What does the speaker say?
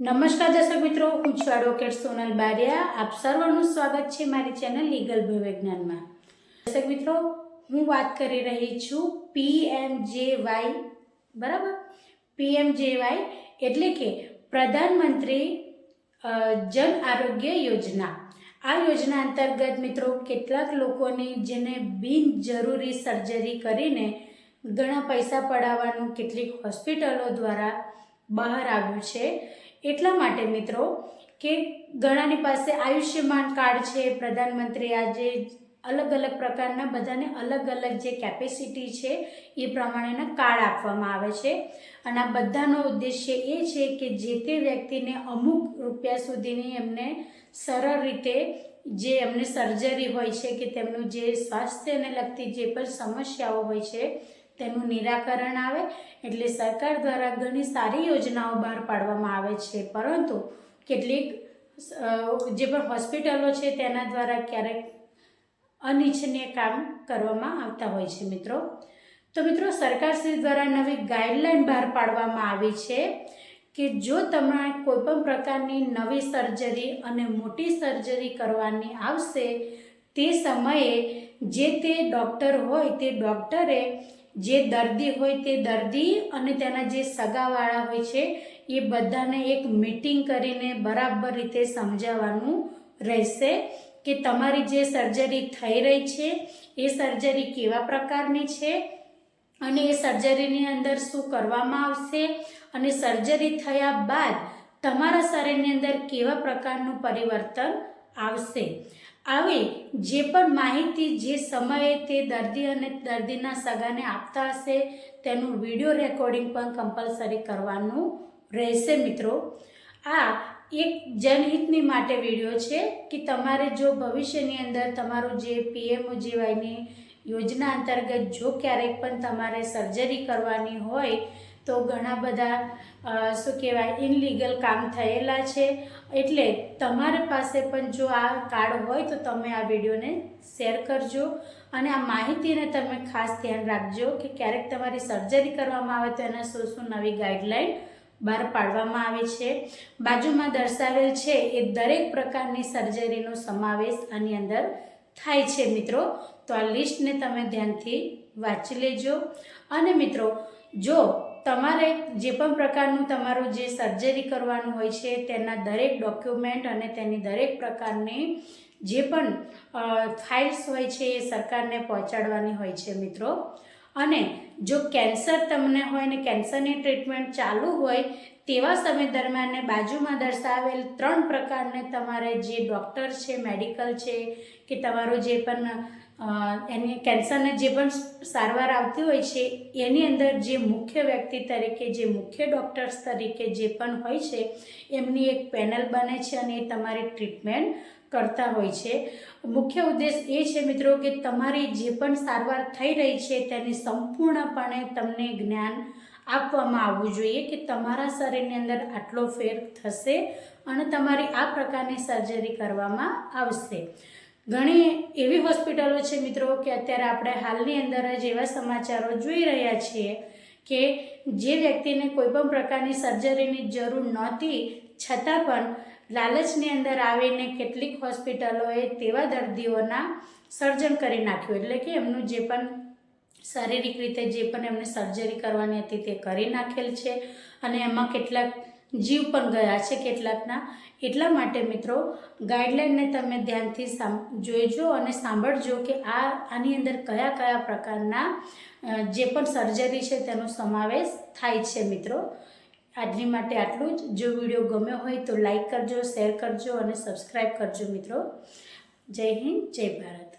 નમસ્કાર દર્શક મિત્રો, હું છું એડવોકેટ સોનલ બારિયા. આપ સર્વનું સ્વાગત છે મારી ચેનલ લીગલ ભૂવિજ્ઞાનમાં. દર્શક મિત્રો, હું વાત કરી રહી છું પીએમજેવાય બરાબર? પીએમજેવાય એટલે કે પ્રધાનમંત્રી જન આરોગ્ય યોજના. આ યોજના અંતર્ગત મિત્રો, કેટલાક લોકોની જેને બિનજરૂરી સર્જરી કરીને ઘણા પૈસા પડાવવાનું કેટલીક હોસ્પિટલો દ્વારા બહાર આવ્યું છે. એટલા માટે મિત્રો કે ઘણાની પાસે આયુષ્યમાન કાર્ડ છે, પ્રધાનમંત્રી આજે અલગ અલગ પ્રકારના બધાને અલગ અલગ જે કેપેસિટી છે એ પ્રમાણેના કાર્ડ આપવામાં આવે છે. અને આ બધાનો ઉદ્દેશ્ય એ છે કે જે તે વ્યક્તિને અમુક રૂપિયા સુધીની એમને સરળ રીતે જે એમને સર્જરી હોય છે કે તેમનું જે સ્વાસ્થ્યને લગતી જે પણ સમસ્યાઓ હોય છે તેનું નિરાકરણ આવે એટલે સરકાર દ્વારા ઘણી સારી યોજનાઓ બહાર પાડવામાં આવે છે. પરંતુ કેટલીક જે પણ હોસ્પિટલો છે તેના દ્વારા ક્યારેક અનિચ્છનીય કામ કરવામાં આવતા હોય છે મિત્રો. તો મિત્રો સરકારશ્રી દ્વારા નવી ગાઈડલાઈન બહાર પાડવામાં આવી છે કે જો તમારે કોઈપણ પ્રકારની નવી સર્જરી અને મોટી સર્જરી કરવાની આવશે, તે સમયે જે તે ડૉક્ટર હોય તે ડૉક્ટરે જે દર્દી હોય તે દર્દી અને તેના જે સગાવાળા હોય છે, એ બધાને એક મીટિંગ કરીને બરાબર રીતે સમજાવવાનું રહેશે કે તમારી જે સર્જરી થઈ રહી છે, એ સર્જરી કેવા પ્રકારની છે અને એ સર્જરીની અંદર શું કરવામાં આવશે અને સર્જરી થયા બાદ તમારા શરીરની અંદર કેવા પ્રકારનું પરિવર્તન આવશે. આવી જે પણ માહિતી જે સમયે તે દર્દી અને દર્દીના સગાને આપતા હશે, તેનું વીડિયો રેકોર્ડિંગ પણ કમ્પલસરી કરવાનું રહેશે મિત્રો. આ એક જનહિતની માટે વીડિયો છે કે તમારે જો ભવિષ્યની અંદર તમારું જે પીએમઓ જેવાયની યોજના અંતર્ગત જો ક્યારેક પણ તમારે સર્જરી કરવાની હોય તો ઘણા બધા શું કહેવાય ઇનલીગલ કામ થયેલા છે. એટલે તમારા પાસે પણ જો આ કાર્ડ હોય તો તમે આ વિડીયોને શેર કરજો અને આ માહિતીને તમે ખાસ ધ્યાન રાખજો કે ક્યારેક તમારી સર્જરી કરવામાં આવે તો એના શું શું નવી ગાઈડલાઇન બહાર પાડવામાં આવે છે. બાજુમાં દર્શાવેલ છે એ દરેક પ્રકારની સર્જરીનો સમાવેશ આની અંદર થાય છે મિત્રો. તો આ લિસ્ટને તમે ધ્યાનથી વાંચી લેજો. અને મિત્રો, જો તમારે જે પણ પ્રકારનું તમારું જે સર્જરી કરવાનું હોય છે, તેના દરેક ડોક્યુમેન્ટ અને તેની દરેક પ્રકારની જે પણ ફાઇલ્સ હોય છે એ સરકારને પહોંચાડવાની હોય છે મિત્રો. અને જો કેન્સર તમને હોય ને કેન્સરની ટ્રીટમેન્ટ ચાલુ હોય, તેવા સમય દરમિયાન બાજુમાં દર્શાવેલ ત્રણ પ્રકારને તમારે જે ડૉક્ટર છે મેડિકલ છે, કે તમારું જે પણ એની કેન્સરને જે પણ સારવાર આવતી હોય છે, એની અંદર જે મુખ્ય વ્યક્તિ તરીકે, જે મુખ્ય ડૉક્ટર્સ તરીકે જે પણ હોય છે, એમની એક પેનલ બને છે અને એ તમારી ટ્રીટમેન્ટ કરતા હોય છે. મુખ્ય ઉદ્દેશ એ છે મિત્રો કે તમારી જે પણ સારવાર થઈ રહી છે તેની સંપૂર્ણપણે તમને જ્ઞાન આપવામાં આવવું જોઈએ કે તમારા શરીરની અંદર આટલો ફેર થશે અને તમારી આ પ્રકારની સર્જરી કરવામાં આવશે. ઘણી એવી હોસ્પિટલો છે મિત્રો કે અત્યારે આપણે હાલની અંદર જ એવા સમાચારો જોઈ રહ્યા છીએ કે જે વ્યક્તિને કોઈ પણ પ્રકારની સર્જરીની જરૂર નહોતી છતાં પણ લાલચની અંદર આવીને કેટલીક હોસ્પિટલોએ તેવા દર્દીઓના સર્જન કરી નાખ્યું. એટલે કે એમનું જે પણ શારીરિક રીતે જે પણ એમને સર્જરી કરવાની હતી તે કરી નાખેલ છે અને એમાં કેટલાક જીવ પણ ગયા છે કેટલાકના. એટલા માટે મિત્રો ગાઈડલાઇનને તમે ધ્યાનથી જોઈજો અને સાંભળજો કે આ, આની અંદર કયા કયા પ્રકારના જે પણ સર્જરી છે તેનો સમાવેશ થાય છે મિત્રો. આજની માટે આટલું જ. જો વીડિયો ગમ્યો હોય તો લાઈક કરજો, શેર કરજો અને સબસ્ક્રાઈબ કરજો મિત્રો. જય હિન્દ, જય ભારત.